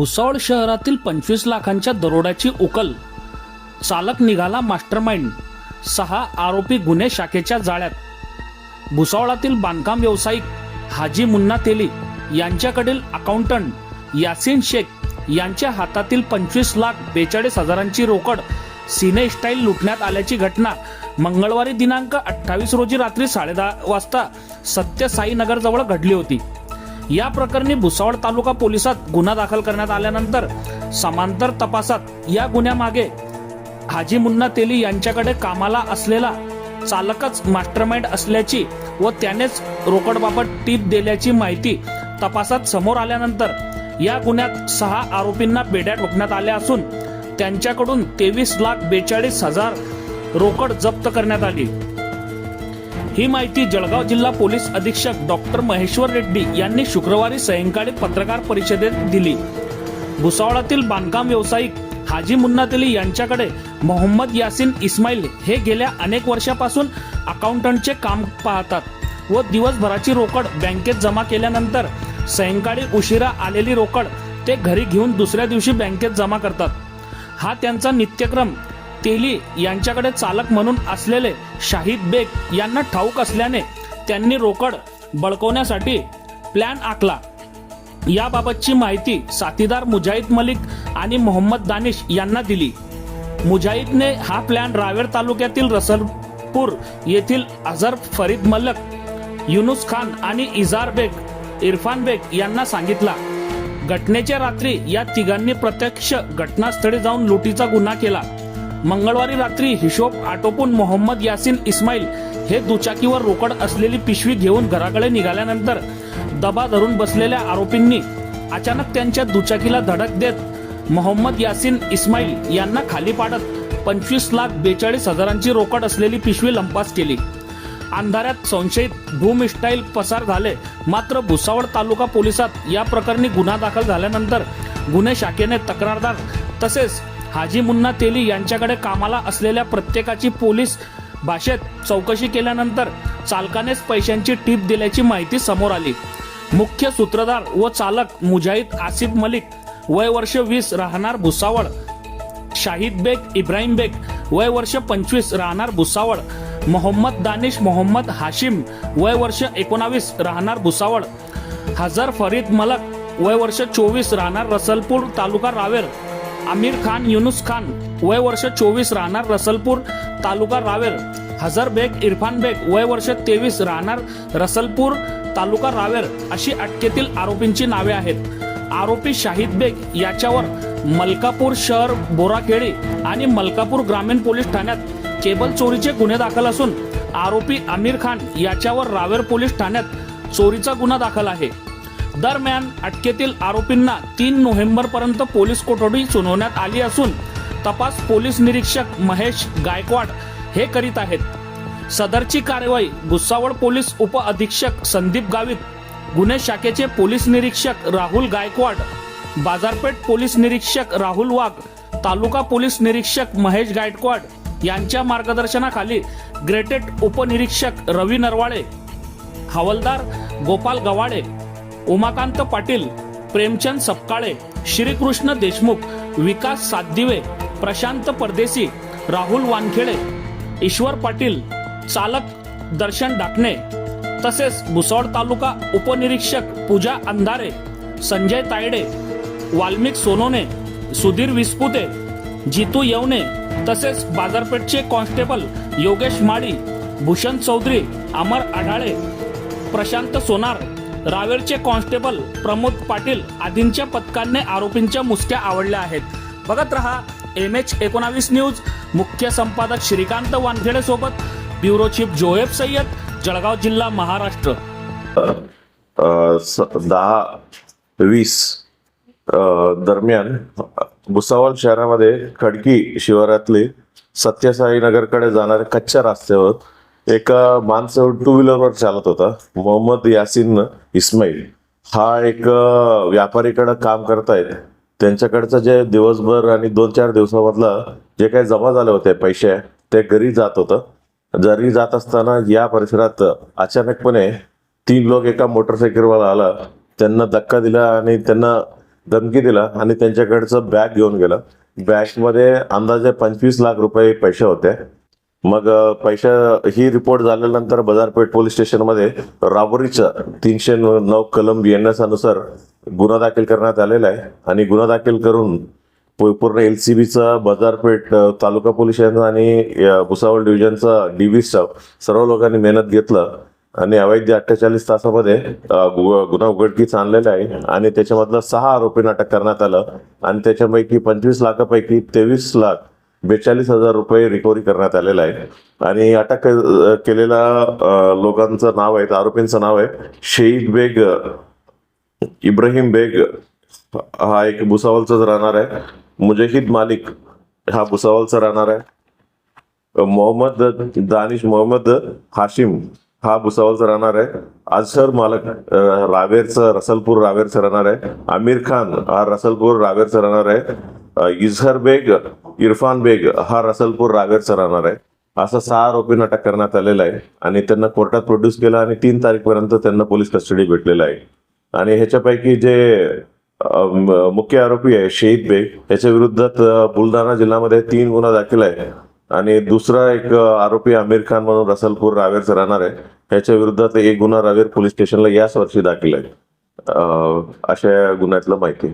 भुसावळ शहरातील पंचवीस लाखांच्या दरोड्याची उकल. चालक निघाला मास्टरमाइंड. सहा आरोपी गुन्हे शाखेच्या जाळ्यात. भुसावळातील बांधकाम व्यावसायिक हाजी मुन्ना तेली यांच्याकडील अकाउंटंट यासिन शेख यांच्या हातातील पंचवीस लाख बेचाळीस हजारांची रोकड सिने स्टाईल लुटण्यात आल्याची घटना मंगळवारी दिनांक अठ्ठावीस रोजी रात्री साडेदहा वाजता सत्य साईनगर जवळ घडली होती. या प्रकरणी भुसावळ तालुका पोलिसात गुन्हा दाखल करण्यात आल्यानंतर समांतर तपासात या गुन्ह्यामागे हाजी मुन्ना तेली यांच्याकडे कामाला असलेला चालकच मास्टरमाइंड असल्याची व त्यानेच रोकडबाबत टीप दिल्याची माहिती तपासात समोर आल्यानंतर या गुन्ह्यात सहा आरोपींना बेड्या ठोकण्यात आल्या असून त्यांच्याकडून तेवीस लाख बेचाळीस हजार रोकड जप्त करण्यात आली. ही माहिती जळगाव जिल्हा पोलीस अधीक्षक डॉक्टर महेश्वर रेड्डी यांनी शुक्रवारी सायंकाळी पत्रकार परिषदेत दिली. भुसावळातील बांधकाम व्यावसायिक हाजी मुन्ना तेली यांच्याकडे मोहम्मद यासिन इस्माईल हे गेल्या अनेक वर्षापासून अकाउंटंटचे काम पाहतात व दिवसभराची रोकड बँकेत जमा केल्यानंतर सायंकाळी उशिरा आलेली रोकड ते घरी घेऊन दुसऱ्या दिवशी बँकेत जमा करतात. हा त्यांचा नित्यक्रम तेली यांच्याकडे चालक म्हणून असलेले शाहिद बेग यांना ठाऊक असल्याने त्यांनी रोकड बळकवण्यासाठी प्लॅन आखला. याबाबतची माहिती साथीदार मुजाहिद मलिक आणि मोहम्मद दानिश यांना दिली. मुजाहिदने हा प्लॅन रावेर तालुक्यातील रसलपूर येथील अझर फरीद मल्लक युनुस खान आणि इजार बेग इरफान बेग यांना सांगितला. घटनेच्या रात्री या तिघांनी प्रत्यक्ष घटनास्थळी जाऊन लुटीचा गुन्हा केला. मंगळवारी रात्री हिशोब आटोपून मोहम्मद यासिन इस्माईल हे दुचाकीवर रोकड असलेली पिशवी घेऊन घराकडे निघाल्यानंतर दबा धरून बसलेल्या आरोपींनी अचानक त्यांच्या दुचाकीला धडक देत मोहम्मद यासिन इस्माईल यांना खाली पाडत पंचवीस लाख बेचाळीस हजारांची रोकड असलेली पिशवी लंपास केली. अंधारात संशयित भूमिस्टाईल पसार झाले. मात्र भुसावळ तालुका पोलिसात या प्रकरणी गुन्हा दाखल झाल्यानंतर गुन्हे शाखेने तक्रारदार तसेच हाजी मुन्ना तेली यांच्याकडे कामाला असलेल्या प्रत्येकाची पोलीस भाषेत चौकशी केल्यानंतर चालकानेच पैशांची टीप दिल्याची माहिती समोर आली. मुख्य सूत्रधार व चालक मुजाहिद आसिफ मलिक वय वर्ष वीस राहणार भुसावळ. शाहिद बेग इब्राहिम बेग वय वर्ष पंचवीस राहणार भुसावळ. मोहम्मद दानिश मोहम्मद हाशिम वय वर्ष एकोणावीस राहणार भुसावळ. हजर फरीद मलक वय वर्ष चोवीस राहणार रसलपूर तालुका रावेर. आमिर खान युनुस खान वय वर्ष चोवीस राहणार रसलपूर तालुका रावेर. हजर बेग इरफान बेग वय वर्ष तेवीस राहणार रसलपूर तालुका रावेर अशी अटकेतील आरोपींची नावे आहेत. आरोपी शाहिद बेग याच्यावर मलकापूर शहर बोराखेडी आणि मलकापूर ग्रामीण पोलीस ठाण्यात केबल चोरीचे गुन्हे दाखल असून आरोपी आमिर खान याच्यावर रावेर पोलीस ठाण्यात चोरीचा गुन्हा दाखल आहे. दरम्यान अटकेतील आरोपींना तीन नोव्हेंबर पर्यंत पोलीस कोठडी सुनावण्यात आली असून तपास पोलीस निरीक्षक महेश गायकवाड हे करीत आहेत. सदरची कारवाई भुसावळ पोलीस उप अधीक्षक संदीप गावित गुन्हे शाखेचे पोलीस निरीक्षक राहुल गायकवाड बाजारपेठ पोलीस निरीक्षक राहुल वाघ तालुका पोलीस निरीक्षक महेश गायकवाड यांच्या मार्गदर्शनाखाली ग्रेटेड उपनिरीक्षक रवी नरवाळे हवालदार गोपाल गवाडे उमाकांत पाटील प्रेमचंद सपकाळे श्रीकृष्ण देशमुख विकास सातदिवे प्रशांत परदेसी राहुल वानखेडे ईश्वर पाटील चालक दर्शन डाकणे तसेच भुसावळ तालुका उपनिरीक्षक पूजा अंधारे संजय तायडे वाल्मिक सोनोने सुधीर विस्पुते जितू येवणे तसेच बाजारपेठचे कॉन्स्टेबल योगेश माळी भूषण चौधरी अमर आढाळे प्रशांत सोनार रावेरचे कॉन्स्टेबल प्रमोद पाटील आदींच्या पथकांनी आरोपींच्या मुसक्या आवडल्या आहेत. बघत रहा एम एच एकोणावीस न्यूज. मुख्य संपादक श्रीकांत वानखेडे सोबत ब्युरो चीफ जोहेब सय्यद जळगाव जिल्हा महाराष्ट्र. दहा वीस दरम्यान भुसावळ शहरामध्ये खडकी शिवारातले सत्यसाई नगरकडे जाणाऱ्या कच्च्या रस्त्यावर एक माणसं टू व्हीलरवर चालत होता मोहम्मद यासिन इस्माईल. हा एक व्यापारीकडे काम करतायत. त्यांच्याकडचं जे दिवसभर आणि दोन चार दिवसामधलं जे काही जमा झाले होते पैसे ते घरी जात होतं. घरी जात असताना या परिसरात अचानकपणे तीन लोक एका मोटरसायकलवर आला. त्यांना धक्का दिला आणि त्यांना धमकी दिला आणि त्यांच्याकडचं बॅग घेऊन गेला. बॅगमध्ये अंदाजे पंचवीस लाख रुपये पैसे होते. मग पैशा ही रिपोर्ट झाल्यानंतर बाजारपेठ पोलीस स्टेशनमध्ये राबरीचा तीनशे नऊ कलम बी अनुसार गुन्हा दाखल करण्यात आलेला आहे. आणि गुन्हा दाखल करून पूर्ण एल सी बीचा बाजारपेठ तालुका पोलीस आणि भुसावळ डिव्हिजनचा डीबी स्टाफ सर्व लोकांनी मेहनत घेतलं. आणि अवैध अठ्ठेचाळीस तासामध्ये गु- गुन्हा उघडकीस आणलेला आहे. आणि त्याच्यामधलं सहा आरोपींना अटक करण्यात आलं. आणि त्याच्यापैकी पंचवीस लाखापैकी तेवीस लाख बेचाळीस हजार रुपये रिकव्हरी करण्यात आलेला आहे. आणि अटक केलेल्या लोकांचं नाव आहे आरोपींचं नाव आहे शहीद बेग इब्राहिम बेग हा एक भुसावलचाच राहणार आहे. मुजहिद मालिक हा भुसावलचा राहणार आहे. मोहम्मद दानिश मोहम्मद हाशिम हा भुसावलचा राहणार आहे. अजहर मालक रावेरचं रावेरचा रसलपूर रावेरचा राहणार आहे. आमिर खान हा रसलपूर रावेरचा राहणार आहे. इझहर बेग इरफान बेग हा रसलपूर रावेरचा राहणार आहे. असा सहा आरोपींना अटक करण्यात आलेला आहे आणि त्यांना कोर्टात प्रोड्यूस केला आणि तीन तारीखपर्यंत त्यांना पोलीस कस्टडी भेटलेला आहे. आणि ह्याच्यापैकी जे मुख्य आरोपी आहे शहीद बेग याच्या विरुद्धात बुलढाणा जिल्ह्यामध्ये तीन गुन्हा दाखल आहे. आणि दुसरा एक आरोपी आमिर खान म्हणून रसलपूर रावेरचा राहणार आहे. ह्याच्या विरुद्धात एक गुन्हा रावेर पोलीस स्टेशनला याच वर्षी दाखल आहे. अशा गुन्ह्यातलं माहिती